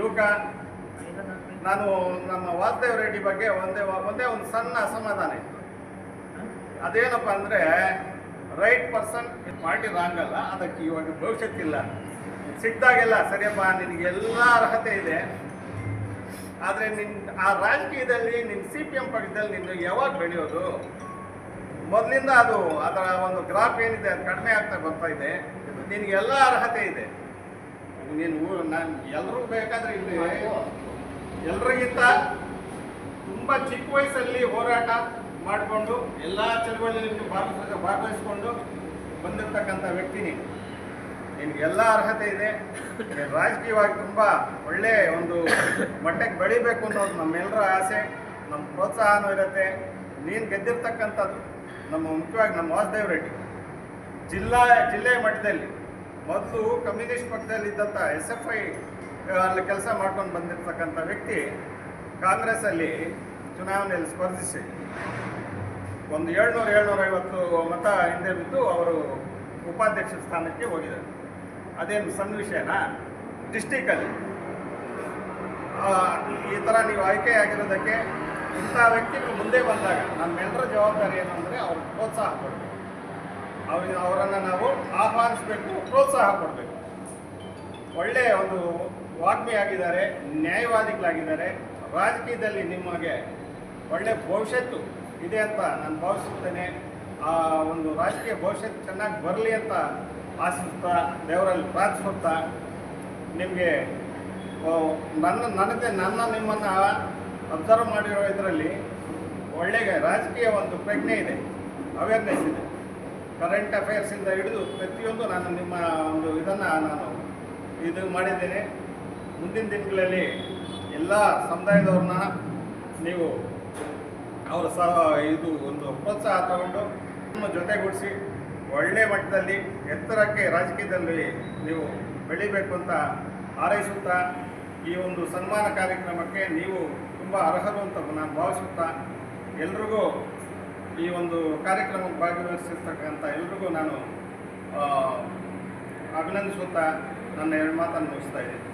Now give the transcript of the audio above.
ಯುವಕ ನಾನು ನಮ್ಮ ವಾಸುದೇವ್ ರೆಡ್ಡಿ ಬಗ್ಗೆ ಒಂದೇ ಒಂದೇ ಒಂದು ಸಣ್ಣ ಅಸಮಾಧಾನ ಇತ್ತು. ಅದೇನಪ್ಪ ಅಂದರೆ ರೈಟ್ ಪರ್ಸನ್ ಪಾರ್ಟಿ ರಾಂಗ್ ಅಲ್ಲ, ಅದಕ್ಕೆ ಇವಾಗ ಭವಿಷ್ಯತ್ತಿಲ್ಲ ಸಿಕ್ಕಿದಾಗೆಲ್ಲ ಸರಿಯಪ್ಪ ನಿನಗೆಲ್ಲ ಅರ್ಹತೆ ಇದೆ. ಆದರೆ ನಿನ್ನ ಆ ರಾಜಕೀಯದಲ್ಲಿ ನಿನ್ನ ಸಿ ಪಿ ಎಂ ಪಕ್ಷದಲ್ಲಿ ನಿನ್ನ ಯಾವಾಗ ಬೆಳೆಯೋದು? ಮೊದಲಿಂದ ಅದು, ಅದರ ಒಂದು ಗ್ರಾಫ್ ಏನಿದೆ, ಅದು ಕಡಿಮೆ ಆಗ್ತಾ ಬರ್ತಾ ಇದೆ. ನಿನಗೆಲ್ಲ ಅರ್ಹತೆ ಇದೆ. ನೀನು ನಾನು ಎಲ್ಲರೂ ಬೇಕಾದ್ರೆ ಇಲ್ಲಿ ಎಲ್ರಿಗಿಂತ ತುಂಬ ಚಿಕ್ಕ ವಯಸ್ಸಲ್ಲಿ ಹೋರಾಟ ಮಾಡಿಕೊಂಡು ಎಲ್ಲ ಚಳುವಳಿಯಲ್ಲಿ ಭಾಗವಹಿಸ ಭಾಗವಹಿಸ್ಕೊಂಡು ಬಂದಿರತಕ್ಕಂಥ ವ್ಯಕ್ತಿ ನೀನು. ನಿನಗೆಲ್ಲ ಅರ್ಹತೆ ಇದೆ. ರಾಜಕೀಯವಾಗಿ ತುಂಬ ಒಳ್ಳೆ ಒಂದು ಮಟ್ಟಕ್ಕೆ ಬೆಳಿಬೇಕು ಅನ್ನೋದು ನಮ್ಮೆಲ್ಲರ ಆಸೆ. ನಮ್ಮ ಪ್ರೋತ್ಸಾಹನೂ ಇರುತ್ತೆ. ನೀನು ಗೆದ್ದಿರ್ತಕ್ಕಂಥದ್ದು ನಮ್ಮ ಮುಖ್ಯವಾಗಿ ನಮ್ಮ ವಾಸುದೇವ್ ರೆಡ್ಡಿ. ಜಿಲ್ಲಾ ಜಿಲ್ಲೆಯ ಮಟ್ಟದಲ್ಲಿ ಮೊದಲು ಕಮ್ಯುನಿಸ್ಟ್ ಪಕ್ಷದಲ್ಲಿ ಇದ್ದಂಥ ಎಸ್ ಎಫ್ ಐ ಅಲ್ಲಿ ಕೆಲಸ ಮಾಡ್ಕೊಂಡು ಬಂದಿರ್ತಕ್ಕಂಥ ವ್ಯಕ್ತಿ ಕಾಂಗ್ರೆಸ್ಸಲ್ಲಿ ಚುನಾವಣೆಯಲ್ಲಿ ಸ್ಪರ್ಧಿಸಿ ಒಂದು ಏಳ್ನೂರು ಏಳ್ನೂರ ಐವತ್ತು ಮತ ಹಿಂದೆ ಬಿದ್ದು ಅವರು ಉಪಾಧ್ಯಕ್ಷ ಸ್ಥಾನಕ್ಕೆ ಹೋಗಿದ್ದಾರೆ. ಅದೇನು ಸಣ್ಣ ವಿಷಯನಾ? ಡಿಸ್ಟಿಕಲ್ಲಿ ಈ ಥರ ನೀವು ಆಯ್ಕೆಯಾಗಿರೋದಕ್ಕೆ ಇಂಥ ವ್ಯಕ್ತಿಗಳು ಮುಂದೆ ಬಂದಾಗ ನಮ್ಮೆಲ್ಲರ ಜವಾಬ್ದಾರಿ ಏನಂದರೆ ಅವ್ರಿಗೆ ಪ್ರೋತ್ಸಾಹ ಕೊಡಬೇಕು. ಅವ್ರಿಗೆ ಅವರನ್ನು ನಾವು ಆಹ್ವಾನಿಸಬೇಕು, ಪ್ರೋತ್ಸಾಹ ಕೊಡಬೇಕು. ಒಳ್ಳೆಯ ಒಂದು ವಾಗ್ಮಿ ಆಗಿದ್ದಾರೆ ನ್ಯಾಯವಾದಿಗಳಾಗಿದ್ದಾರೆ. ರಾಜಕೀಯದಲ್ಲಿ ನಿಮಗೆ ಒಳ್ಳೆಯ ಭವಿಷ್ಯತ್ತು ಇದೆ ಅಂತ ನಾನು ಭಾವಿಸುತ್ತೇನೆ. ಆ ಒಂದು ರಾಜಕೀಯ ಭವಿಷ್ಯತ್ ಚೆನ್ನಾಗಿ ಬರಲಿ ಅಂತ ಆಶಿಸ್ತಾ, ದೇವರಲ್ಲಿ ಪ್ರಾರ್ಥಿಸುತ್ತಾ, ನಿಮಗೆ ನನ್ನ, ನನಗೆ ನನ್ನ ನಿಮ್ಮನ್ನು ಅಬ್ಸರ್ವ್ ಮಾಡಿರೋ ಇದರಲ್ಲಿ ಒಳ್ಳೆಯ ರಾಜಕೀಯ ಒಂದು ಪ್ರಜ್ಞೆ ಇದೆ ಅವೇರ್ನೆಸ್ ಇದೆ. ಕರೆಂಟ್ ಅಫೇರ್ಸಿಂದ ಹಿಡಿದು ಪ್ರತಿಯೊಂದು ನಾನು ನಿಮ್ಮ ಒಂದು ಇದನ್ನು ನಾನು ಇದು ಮಾಡಿದ್ದೇನೆ. ಮುಂದಿನ ದಿನಗಳಲ್ಲಿ ಎಲ್ಲ ಸಮುದಾಯದವ್ರನ್ನ ನೀವು ಅವರ ಸಹ ಇದು ಒಂದು ಪ್ರೋತ್ಸಾಹ ತಗೊಂಡು ನಿಮ್ಮ ಜೊತೆಗೂಡಿಸಿ ಒಳ್ಳೆಯ ಮಟ್ಟದಲ್ಲಿ ಎತ್ತರಕ್ಕೆ ರಾಜಕೀಯದಲ್ಲಿ ನೀವು ಬೆಳಿಬೇಕು ಅಂತ ಹಾರೈಸುತ್ತಾ ಈ ಒಂದು ಸನ್ಮಾನ ಕಾರ್ಯಕ್ರಮಕ್ಕೆ ನೀವು ತುಂಬ ಅರ್ಹರು ಅಂತ ನಾನು ಭಾವಿಸುತ್ತಾ ಎಲ್ರಿಗೂ ಈ ಒಂದು ಕಾರ್ಯಕ್ರಮಕ್ಕೆ ಭಾಗವಹಿಸಿರ್ತಕ್ಕಂಥ ಎಲ್ರಿಗೂ ನಾನು ಅಭಿನಂದಿಸುತ್ತಾ ನನ್ನ ಎರಡು ಮಾತನ್ನು ಮುಗಿಸ್ತಾ ಇದ್ದೀನಿ.